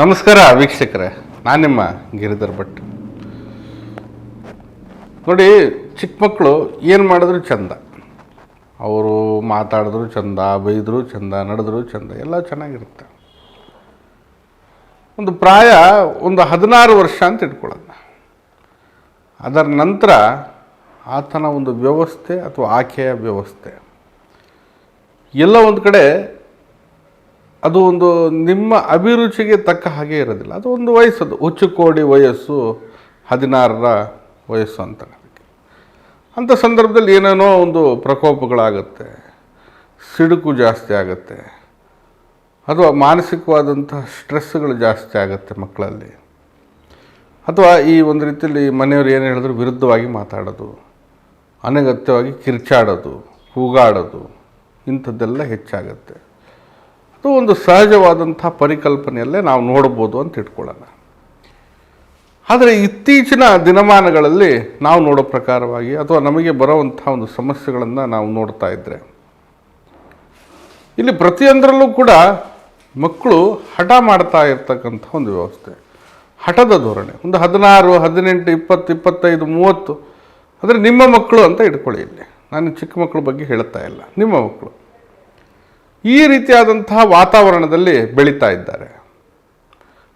ನಮಸ್ಕಾರ ವೀಕ್ಷಕರೇ, ನಾನು ನಿಮ್ಮ ಗಿರಿಧರ್ ಭಟ್. ನೋಡಿ, ಚಿಕ್ಕ ಮಕ್ಕಳು ಏನು ಮಾಡಿದ್ರು ಚಂದ. ಅವರು ಮಾತಾಡಿದ್ರು ಚಂದ, ಬೈದರು ಚಂದ, ನಡೆದ್ರು ಚಂದ, ಎಲ್ಲ ಚೆನ್ನಾಗಿರುತ್ತೆ. ಒಂದು ಪ್ರಾಯ ಒಂದು ಹದಿನಾರು ವರ್ಷ ಅಂತ ಇಟ್ಕೊಳ್ಳೋಣ ಅದರ ನಂತರ ಆತನ ಒಂದು ವ್ಯವಸ್ಥೆ ಅಥವಾ ಆಕೆಯ ವ್ಯವಸ್ಥೆ. ಎಲ್ಲ ಒಂದು ಕಡೆ ಅದು ಒಂದು ನಿಮ್ಮ ಅಭಿರುಚಿಗೆ ತಕ್ಕ ಹಾಗೆ ಇರೋದಿಲ್ಲ. ಅದು ಒಂದು ವಯಸ್ಸದು. ಹುಚ್ಚು ಕೋಡಿ ವಯಸ್ಸು, ಹದಿನಾರರ ವಯಸ್ಸು ಅಂತ ಅಂಥ ಸಂದರ್ಭದಲ್ಲಿ ಏನೇನೋ ಒಂದು ಪ್ರಕೋಪಗಳಾಗುತ್ತೆ, ಸಿಡುಕು ಜಾಸ್ತಿ ಆಗುತ್ತೆ, ಅಥವಾ ಮಾನಸಿಕವಾದಂಥ ಸ್ಟ್ರೆಸ್ಗಳು ಜಾಸ್ತಿ ಆಗುತ್ತೆ ಮಕ್ಕಳಲ್ಲಿ. ಅಥವಾ ಈ ಒಂದು ರೀತಿಯಲ್ಲಿ ಮನೆಯವರು ಏನು ಹೇಳಿದ್ರು? ವಿರುದ್ಧವಾಗಿ ಮಾತಾಡೋದು, ಅನಗತ್ಯವಾಗಿ ಕಿರ್ಚಾಡೋದು, ಕೂಗಾಡೋದು, ಇಂಥದ್ದೆಲ್ಲ ಹೆಚ್ಚಾಗುತ್ತೆ. ಅದು ಒಂದು ಸಹಜವಾದಂಥ ಪರಿಕಲ್ಪನೆಯಲ್ಲೇ ನಾವು ನೋಡ್ಬೋದು ಅಂತ ಇಟ್ಕೊಳ್ಳೋಣ. ಆದರೆ ಇತ್ತೀಚಿನ ದಿನಮಾನಗಳಲ್ಲಿ ನಾವು ನೋಡೋ ಪ್ರಕಾರವಾಗಿ ಅಥವಾ ನಮಗೆ ಬರೋವಂಥ ಒಂದು ಸಮಸ್ಯೆಗಳನ್ನು ನಾವು ನೋಡ್ತಾ ಇದ್ದರೆ ಇಲ್ಲಿ ಪ್ರತಿಯೊಂದರಲ್ಲೂ ಕೂಡ ಮಕ್ಕಳು ಹಠ ಮಾಡ್ತಾ ಇರ್ತಕ್ಕಂಥ ಒಂದು ವ್ಯವಸ್ಥೆ. ಹಠದ ಧೋರಣೆ, ಒಂದು ಹದಿನಾರು, ಹದಿನೆಂಟು, ಇಪ್ಪತ್ತು, ಇಪ್ಪತ್ತೈದು, ಮೂವತ್ತು ಅಂದರೆ ನಿಮ್ಮ ಮಕ್ಕಳು ಅಂತ ಇಟ್ಕೊಳ್ಳಿ ಇಲ್ಲಿ. ನಾನು ಚಿಕ್ಕ ಮಕ್ಕಳ ಬಗ್ಗೆ ಹೇಳ್ತಾ ಇಲ್ಲ. ನಿಮ್ಮ ಮಕ್ಕಳು. ಈ ರೀತಿಯಾದಂತಹ ವಾತಾವರಣದಲ್ಲಿ ಬೆಳೀತಾ ಇದ್ದಾರೆ.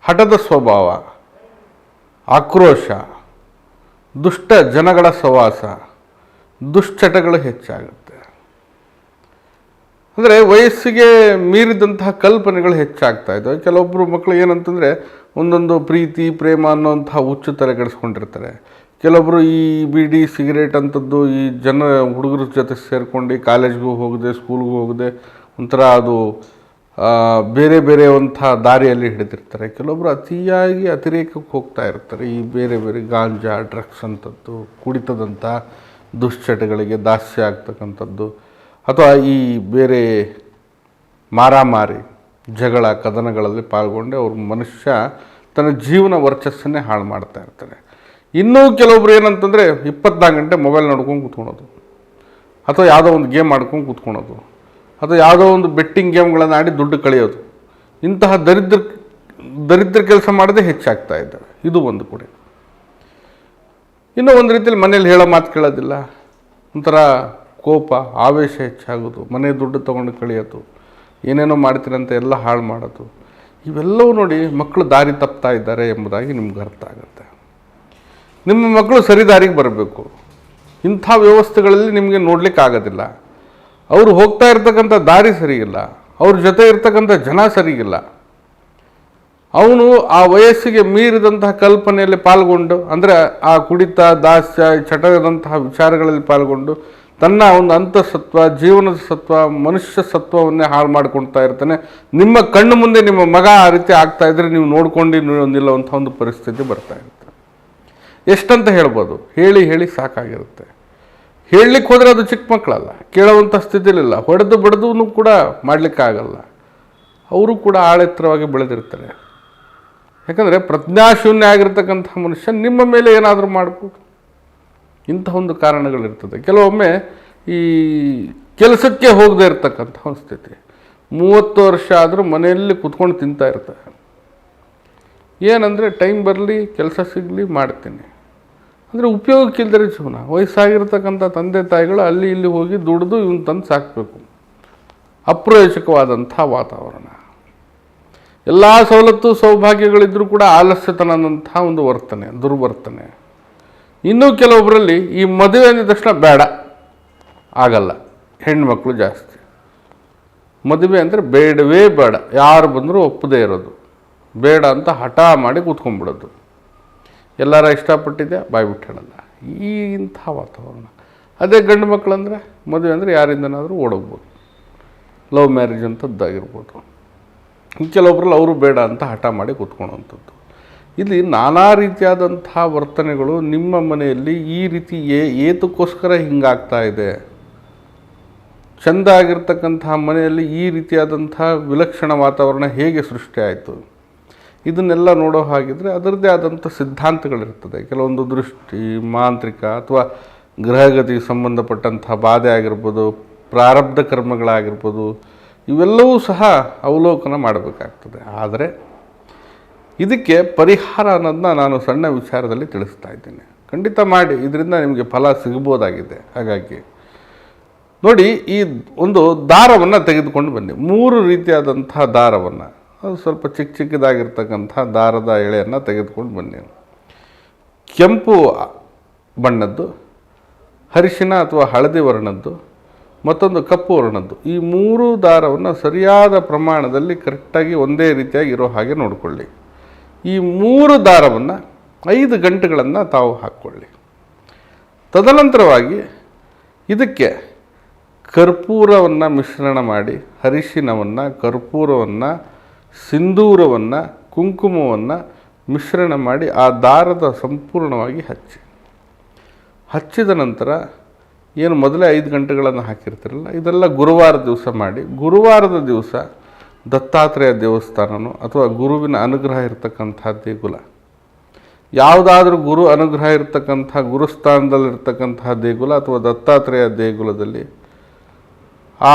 ಹಠದ ಸ್ವಭಾವ, ಆಕ್ರೋಶ, ದುಷ್ಟ ಜನಗಳ ಸವಾಸ ದುಶ್ಚಟಗಳು ಹೆಚ್ಚಾಗುತ್ತೆ. ಅಂದರೆ ವಯಸ್ಸಿಗೆ ಮೀರಿದಂತಹ ಕಲ್ಪನೆಗಳು ಹೆಚ್ಚಾಗ್ತಾ ಇದ್ದಾವೆ. ಕೆಲವೊಬ್ಬರು ಮಕ್ಕಳು ಏನಂತಂದರೆ ಒಂದೊಂದು ಪ್ರೀತಿ, ಪ್ರೇಮ ಅನ್ನೋಂಥ ಹುಚ್ಚು ತಲೆಗೆಡಿಸ್ಕೊಂಡಿರ್ತಾರೆ ಕೆಲವೊಬ್ಬರು ಈ ಬಿಡಿ, ಸಿಗರೇಟ್ ಅಂಥದ್ದು ಈ ಜನ ಹುಡುಗರ ಜೊತೆ ಸೇರಿಕೊಂಡು ಕಾಲೇಜ್ಗೂ ಹೋಗದೆ, ಸ್ಕೂಲ್ಗೂ ಹೋಗದೆ ಒಂಥರ ಅದು ಬೇರೆ ಬೇರೆ ಒಂಥ ದಾರಿಯಲ್ಲಿ ಹಿಡಿದಿರ್ತಾರೆ. ಕೆಲವೊಬ್ಬರು ಅತಿಯಾಗಿ ಅತಿರೇಕಕ್ಕೆ ಹೋಗ್ತಾ ಇರ್ತಾರೆ. ಈ ಬೇರೆ ಬೇರೆ ಗಾಂಜಾ, ಡ್ರಗ್ಸ್ ಅಂಥದ್ದು, ಕುಡಿತದಂಥ ದುಶ್ಚಟಗಳಿಗೆ ದಾಸ್ಯ ಆಗ್ತಕ್ಕಂಥದ್ದು. ಅಥವಾ ಈ ಬೇರೆ ಮಾರಾಮಾರಿ ಜಗಳ, ಕದನಗಳಲ್ಲಿ ಪಾಲ್ಗೊಂಡು ಅವ್ರ ಮನುಷ್ಯ ತನ್ನ ಜೀವನ ವರ್ಚಸ್ಸನ್ನೇ ಹಾಳು ಮಾಡ್ತಾ ಇರ್ತಾರೆ. ಇನ್ನೂ ಕೆಲವೊಬ್ರು ಏನಂತಂದರೆ ಇಪ್ಪತ್ನಾಲ್ಕು ಗಂಟೆ ಮೊಬೈಲ್ ನೋಡ್ಕೊಂಡು ಕೂತ್ಕೊಳೋದು. ಅಥವಾ ಯಾವುದೋ ಒಂದು ಗೇಮ್ ಆಡ್ಕೊಂಡು ಕೂತ್ಕೊಳೋದು. ಅಥವಾ ಯಾವುದೋ ಒಂದು ಬೆಟ್ಟಿಂಗ್ ಗೇಮ್ಗಳನ್ನು ಆಡಿ ದುಡ್ಡು ಕಳೆಯೋದು. ಇಂತಹ ದರಿದ್ರ ದರಿದ್ರ ಕೆಲಸ ಮಾಡದೆ ಹೆಚ್ಚಾಗ್ತಾ ಇದ್ದಾವೆ. ಇದು ಒಂದು ಕೂಡ. ಇನ್ನೂ ಒಂದು ರೀತಿಯಲ್ಲಿ ಮನೇಲಿ ಹೇಳೋ ಮಾತು ಕೇಳೋದಿಲ್ಲ. ಒಂಥರ ಕೋಪ, ಆವೇಶ ಹೆಚ್ಚಾಗೋದು, ಮನೆ ದುಡ್ಡು ತೊಗೊಂಡು ಕಳೆಯೋದು, ಏನೇನೋ ಮಾಡ್ತೀರಂತ ಎಲ್ಲ ಹಾಳು ಮಾಡೋದು. ಇವೆಲ್ಲವೂ ನೋಡಿ ಮಕ್ಕಳು ದಾರಿ ತಪ್ತಾ ಇದ್ದಾರೆ ಎಂಬುದಾಗಿ ನಿಮ್ಗೆ ಅರ್ಥ ಆಗುತ್ತೆ. ನಿಮ್ಮ ಮಕ್ಕಳು ಸರಿ ದಾರಿಗೆ ಬರಬೇಕು. ಇಂಥ ವ್ಯವಸ್ಥೆಗಳಲ್ಲಿ ನಿಮಗೆ ನೋಡ್ಲಿಕ್ಕೆ ಆಗೋದಿಲ್ಲ ಅವರು ಹೋಗ್ತಾ ಇರ್ತಕ್ಕಂಥ ದಾರಿ ಸರಿಯಿಲ್ಲ. ಅವ್ರ ಜೊತೆ ಇರ್ತಕ್ಕಂಥ ಜನ ಸರಿಯಿಲ್ಲ. ಅವನು ಆ ವಯಸ್ಸಿಗೆ ಮೀರಿದಂತಹ ಕಲ್ಪನೆಯಲ್ಲಿ ಪಾಲ್ಗೊಂಡು, ಅಂದರೆ ಆ ಕುಡಿತ, ದಾಸ್ಯ ಚಟದಂತಹ ವಿಚಾರಗಳಲ್ಲಿ ಪಾಲ್ಗೊಂಡು ತನ್ನ ಒಂದು ಅಂತಸತ್ವ, ಜೀವನದ ಸತ್ವ, ಮನುಷ್ಯ ಸತ್ವವನ್ನೇ ಹಾಳು ಮಾಡ್ಕೊಳ್ತಾ ಇರ್ತಾನೆ. ನಿಮ್ಮ ಕಣ್ಣು ಮುಂದೆ ನಿಮ್ಮ ಮಗ ಆ ರೀತಿ ಆಗ್ತಾ ಇದ್ರೆ ನೀವು ನೋಡ್ಕೊಂಡು ನಿಲ್ಲುವಂಥ ಒಂದು ಪರಿಸ್ಥಿತಿ ಬರ್ತಾ ಇರುತ್ತೆ. ಎಷ್ಟಂತ ಹೇಳ್ಬೋದು? ಹೇಳಿ ಹೇಳಿ ಸಾಕಾಗಿರುತ್ತೆ. ಹೇಳಲಿಕ್ಕೆ ಹೋದರೆ ಅದು ಚಿಕ್ಕ ಮಕ್ಕಳಲ್ಲ, ಕೇಳುವಂಥ ಸ್ಥಿತಿಲಿಲ್ಲ ಹೊಡೆದು ಬಡ್ದು ಕೂಡ ಮಾಡಲಿಕ್ಕಾಗಲ್ಲ. ಅವರು ಕೂಡ ಆಳೆತ್ತರವಾಗಿ ಬೆಳೆದಿರ್ತಾರೆ. ಯಾಕಂದರೆ ಪ್ರಜ್ಞಾಶೂನ್ಯ ಆಗಿರ್ತಕ್ಕಂಥ ಮನುಷ್ಯ ನಿಮ್ಮ ಮೇಲೆ ಏನಾದರೂ ಮಾಡ್ಬೋದು ಇಂಥ ಒಂದು ಕಾರಣಗಳಿರ್ತದೆ. ಕೆಲವೊಮ್ಮೆ ಈ ಕೆಲಸಕ್ಕೆ ಹೋಗದೇ ಇರತಕ್ಕಂಥ ಒಂದು ಸ್ಥಿತಿ. ಮೂವತ್ತು ವರ್ಷ ಆದರೂ ಮನೆಯಲ್ಲಿ ಕುತ್ಕೊಂಡು ತಿಂತಾ ಇರ್ತಾರೆ. ಏನಂದರೆ ಟೈಮ್ ಬರಲಿ, ಕೆಲಸ ಸಿಗಲಿ, ಮಾಡ್ತೀನಿ. ಅಂದರೆ ಉಪಯೋಗಕ್ಕಿಲ್ದರೆ ಜೀವನ. ವಯಸ್ಸಾಗಿರ್ತಕ್ಕಂಥ ತಂದೆ ತಾಯಿಗಳು ಅಲ್ಲಿ ಇಲ್ಲಿ ಹೋಗಿ ದುಡಿದು ಇವನು ತಂದು ಸಾಕಬೇಕು. ಅಪ್ರಯೋಜಕವಾದಂಥ ವಾತಾವರಣ. ಎಲ್ಲ ಸವಲತ್ತು ಸೌಭಾಗ್ಯಗಳಿದ್ದರೂ ಕೂಡ ಆಲಸ್ಯತನದಂಥ ಒಂದು ವರ್ತನೆ, ದುರ್ವರ್ತನೆ. ಇನ್ನೂ ಕೆಲವೊಬ್ಬರಲ್ಲಿ ಈ ಮದುವೆ ಅಂದ ತಕ್ಷಣ ಬೇಡ. ಆಗಲ್ಲ. ಹೆಣ್ಮಕ್ಳು ಜಾಸ್ತಿ. ಮದುವೆ ಅಂದರೆ ಬೇಡವೇ ಬೇಡ. ಯಾರು ಬಂದರೂ ಒಪ್ಪದೇ ಇರೋದು. ಬೇಡ ಅಂತ ಹಠ ಮಾಡಿ ಕೂತ್ಕೊಂಡ್ಬಿಡೋದು. ಎಲ್ಲರ ಇಷ್ಟಪಟ್ಟಿದ್ದೆ, ಬಾಯಿ ಬಿಟ್ಟು ಹೇಳಲ್ಲ ಈ ಇಂಥ ವಾತಾವರಣ. ಅದೇ ಗಂಡು ಮಕ್ಕಳಂದರೆ ಮದುವೆ ಅಂದರೆ ಯಾರಿಂದನಾದರೂ ಓಡೋಗ್ಬೋದು. Love marriage ಅಂಥದ್ದಾಗಿರ್ಬೋದು. ಕೆಲವೊಬ್ಬರಲ್ಲಿ ಅವರು ಬೇಡ ಅಂತ ಹಠ ಮಾಡಿ ಕೂತ್ಕೊಳ್ಳೋವಂಥದ್ದು. ಇಲ್ಲಿ ನಾನಾ ರೀತಿಯಾದಂಥ ವರ್ತನೆಗಳು ನಿಮ್ಮ ಮನೆಯಲ್ಲಿ ಈ ರೀತಿ ಏ ಏತಕ್ಕೋಸ್ಕರ ಹಿಂಗಾಗ್ತಾ ಇದೆ. ಚೆಂದ ಆಗಿರ್ತಕ್ಕಂತಹ ಮನೆಯಲ್ಲಿ ಈ ರೀತಿಯಾದಂಥ ವಿಲಕ್ಷಣ ವಾತಾವರಣ ಹೇಗೆ ಸೃಷ್ಟಿ ಆಯಿತು? ಇದನ್ನೆಲ್ಲ ನೋಡೋ ಹಾಗಿದ್ರೆ ಅದರದ್ದೇ ಆದಂಥ ಸಿದ್ಧಾಂತಗಳಿರ್ತದೆ. ಕೆಲವೊಂದು ದೃಷ್ಟಿ, ಮಾಂತ್ರಿಕ ಅಥವಾ ಗ್ರಹಗತಿ ಸಂಬಂಧಪಟ್ಟಂತಹ ಬಾಧೆ ಆಗಿರ್ಬೋದು, ಪ್ರಾರಬ್ಧ ಕರ್ಮಗಳಾಗಿರ್ಬೋದು, ಇವೆಲ್ಲವೂ ಸಹ ಅವಲೋಕನ ಮಾಡಬೇಕಾಗ್ತದೆ. ಆದರೆ ಇದಕ್ಕೆ ಪರಿಹಾರ ಅನ್ನೋದನ್ನ ನಾನು ಸಣ್ಣ ವಿಚಾರದಲ್ಲಿ ತಿಳಿಸ್ತಾ ಇದ್ದೇನೆ. ಖಂಡಿತ ಮಾಡಿ, ಇದರಿಂದ ನಿಮಗೆ ಫಲ ಸಿಗ್ಬೋದಾಗಿದೆ. ಹಾಗಾಗಿ ನೋಡಿ, ಈ ಒಂದು ದಾರವನ್ನು ತೆಗೆದುಕೊಂಡು ಬನ್ನಿ. ಮೂರು ರೀತಿಯಾದಂತಹ ದಾರವನ್ನು. ಅದು ಸ್ವಲ್ಪ ಚಿಕ್ಕ ಚಿಕ್ಕದಾಗಿರ್ತಕ್ಕಂಥ ದಾರದ ಎಳೆಯನ್ನು ತೆಗೆದುಕೊಂಡು ಬನ್ನಿ. ಕೆಂಪು ಬಣ್ಣದ್ದು ಹರಿಶಿನ ಅಥವಾ ಹಳದಿ ವರ್ಣದ್ದು, ಮತ್ತೊಂದು ಕಪ್ಪು ವರ್ಣದ್ದು, ಈ ಮೂರು ದಾರವನ್ನು ಸರಿಯಾದ ಪ್ರಮಾಣದಲ್ಲಿ ಕರೆಕ್ಟಾಗಿ ಒಂದೇ ರೀತಿಯಾಗಿ ಇರೋ ಹಾಗೆ ನೋಡಿಕೊಳ್ಳಿ. ಈ ಮೂರು ದಾರವನ್ನು ಐದು ಗಂಟೆಗಳನ್ನು ತಾವು ಹಾಕ್ಕೊಳ್ಳಿ. ತದನಂತರವಾಗಿ ಇದಕ್ಕೆ ಕರ್ಪೂರವನ್ನು ಮಿಶ್ರಣ ಮಾಡಿ ಹರಿಶಿನವನ್ನು ಕರ್ಪೂರವನ್ನು ಸಿಂಧೂರವನ್ನು, ಕುಂಕುಮವನ್ನು ಮಿಶ್ರಣ ಮಾಡಿ ಆ ದಾರದ ಸಂಪೂರ್ಣವಾಗಿ ಹಚ್ಚಿ. ಹಚ್ಚಿದ ನಂತರ ಏನು ಮೊದಲೇ ಐದು ಗಂಟೆಗಳನ್ನು ಹಾಕಿರ್ತಿರಲ್ಲ, ಇದೆಲ್ಲ ಗುರುವಾರ ದಿವಸ ಮಾಡಿ, ಗುರುವಾರದ ದಿವಸ ದತ್ತಾತ್ರೇಯ ದೇವಸ್ಥಾನನೋ ಅಥವಾ ಗುರುವಿನ ಅನುಗ್ರಹ ಇರತಕ್ಕಂಥ ದೇಗುಲ, ಯಾವುದಾದ್ರೂ ಗುರು ಅನುಗ್ರಹ ಇರತಕ್ಕಂಥ ಗುರುಸ್ಥಾನದಲ್ಲಿರ್ತಕ್ಕಂತಹ ದೇಗುಲ ಅಥವಾ ದತ್ತಾತ್ರೇಯ ದೇಗುಲದಲ್ಲಿ ಆ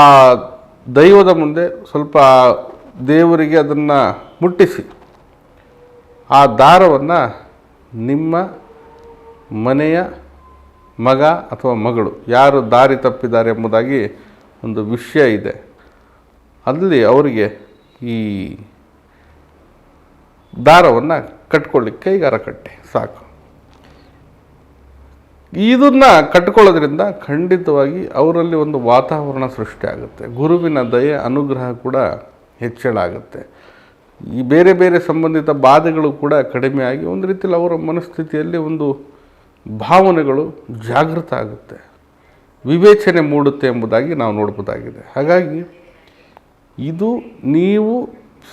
ದೈವದ ಮುಂದೆ ಸ್ವಲ್ಪ ದೇವರಿಗೆ ಅದನ್ನು ಮುಟ್ಟಿಸಿ, ಆ ದಾರವನ್ನು ನಿಮ್ಮ ಮನೆಯ ಮಗ ಅಥವಾ ಮಗಳು ಯಾರು ದಾರಿ ತಪ್ಪಿದ್ದಾರೆ ಎಂಬುದಾಗಿ ಒಂದು ವಿಷಯ ಇದೆ. ಅಲ್ಲಿ ಅವರಿಗೆ ಈ ದಾರವನ್ನು ಕಟ್ಕೊಳ್ಳಿ ಕೈಗಾರ ಕಟ್ಟೆ, ಸಾಕು. ಇದನ್ನು ಕಟ್ಕೊಳ್ಳೋದ್ರಿಂದ ಖಂಡಿತವಾಗಿ ಅವರಲ್ಲಿ ಒಂದು ವಾತಾವರಣ ಸೃಷ್ಟಿ ಆಗುತ್ತೆ ಗುರುವಿನ ದಯೆ, ಅನುಗ್ರಹ ಕೂಡ ಹೆಚ್ಚಳ ಆಗುತ್ತೆ ಈ ಬೇರೆ ಬೇರೆ ಸಂಬಂಧಿತ ಬಾಧೆಗಳು ಕೂಡ ಕಡಿಮೆ ಆಗಿ ಒಂದು ರೀತಿಯಲ್ಲಿ ಅವರ ಮನಸ್ಥಿತಿಯಲ್ಲಿ ಒಂದು ಭಾವನೆಗಳು ಜಾಗೃತ ಆಗುತ್ತೆ. ವಿವೇಚನೆ ಮೂಡುತ್ತೆ ಎಂಬುದಾಗಿ ನಾವು ನೋಡ್ಬೋದಾಗಿದೆ. ಹಾಗಾಗಿ ಇದು ನೀವು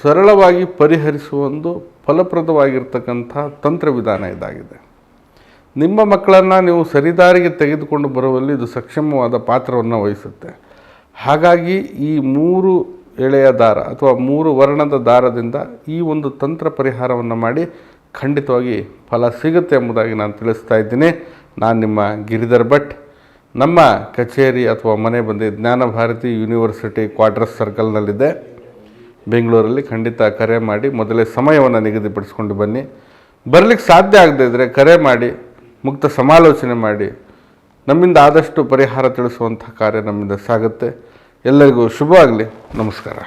ಸರಳವಾಗಿ ಪರಿಹರಿಸುವ ಒಂದು ಫಲಪ್ರದವಾಗಿರ್ತಕ್ಕಂಥ ತಂತ್ರವಿಧಾನ ಇದಾಗಿದೆ. ನಿಮ್ಮ ಮಕ್ಕಳನ್ನು ನೀವು ಸರಿದಾರಿಗೆ ತೆಗೆದುಕೊಂಡು ಬರುವಲ್ಲಿ ಇದು ಸಕ್ಷಮವಾದ ಪಾತ್ರವನ್ನು ವಹಿಸುತ್ತೆ. ಹಾಗಾಗಿ ಈ ಮೂರು ಎಳೆಯ ದಾರ ಅಥವಾ ಮೂರು ವರ್ಣದ ದಾರದಿಂದ ಈ ಒಂದು ತಂತ್ರ ಪರಿಹಾರವನ್ನು ಮಾಡಿ ಖಂಡಿತವಾಗಿ ಫಲ ಸಿಗುತ್ತೆ ಎಂಬುದಾಗಿ ನಾನು ತಿಳಿಸ್ತಾ ಇದ್ದೀನಿ. ನಾನು ನಿಮ್ಮ ಗಿರಿಧರ್ ಭಟ್. ನಮ್ಮ ಕಚೇರಿ ಅಥವಾ ಮನೆ ಬಂದು ಜ್ಞಾನ ಭಾರತಿ ಯೂನಿವರ್ಸಿಟಿ ಕ್ವಾರ್ಟರ್ಸ್ ಸರ್ಕಲ್ನಲ್ಲಿದೆ. ಬೆಂಗಳೂರಲ್ಲಿ ಖಂಡಿತ ಕರೆ ಮಾಡಿ ಮೊದಲೇ ಸಮಯವನ್ನು ನಿಗದಿಪಡಿಸ್ಕೊಂಡು ಬನ್ನಿ. ಬರಲಿಕ್ಕೆ ಸಾಧ್ಯ ಆಗದೇ ಇದ್ದರೆ ಕರೆ ಮಾಡಿ, ಮುಕ್ತ ಸಮಾಲೋಚನೆ ಮಾಡಿ. ನಮ್ಮಿಂದ ಆದಷ್ಟು ಪರಿಹಾರ ತಿಳಿಸುವಂಥ ಕಾರ್ಯ ನಮ್ಮಿಂದ ಸಾಗುತ್ತೆ. ಎಲ್ಲರಿಗೂ ಶುಭವಾಗಲಿ. ನಮಸ್ಕಾರ.